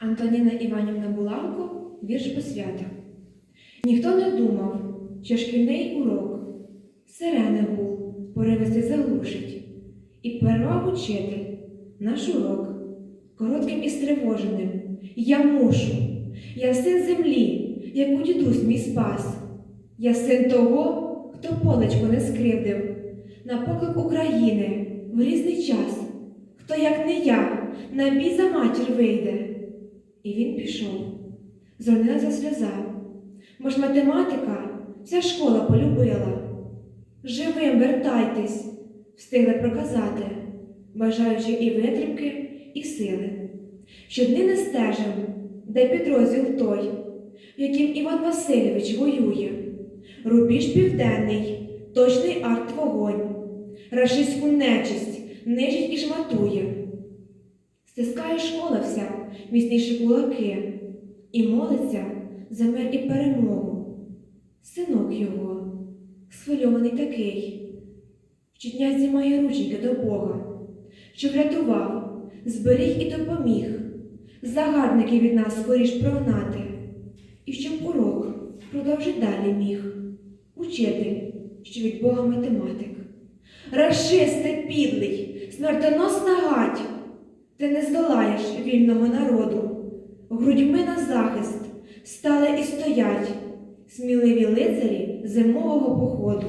Антоніна Іванівна Булавко, вірш посвята. Ніхто не думав, що шкільний урок сирени гул поривисти заглушить, і перервав учитель наш урок коротким і стривоженим. Я мушу, я син землі, як у дідусь мій спас. Я син того, хто полечко не скривдив, на поклик України в різний час. Хто, як не я, на бій за матір вийде. І він пішов. Зронилася сльоза. Бо математика вся школа полюбила. Живим вертайтесь, встигли проказати, бажаючи і витримки, і сили. Щодни не стежив, де підрозділ той, яким Іван Васильович воює. Рубіж південний, точний арт вогонь, рашистську нечисть нижить і шматує. Стискає школа вся міцніші кулаки і молиться за мир і перемогу. Синок його, схвильований такий, щодня знімає рученьки до Бога, щоб врятував, зберіг і допоміг, загарбників від нас скоріш прогнати, і щоб урок продовжить далі міг. Учитель, що від Бога математик. Рашисти підлий, смертоносна гать, ти не здолаєш вільного народу. Грудьми на захист стали і стоять сміливі лицарі зимового походу.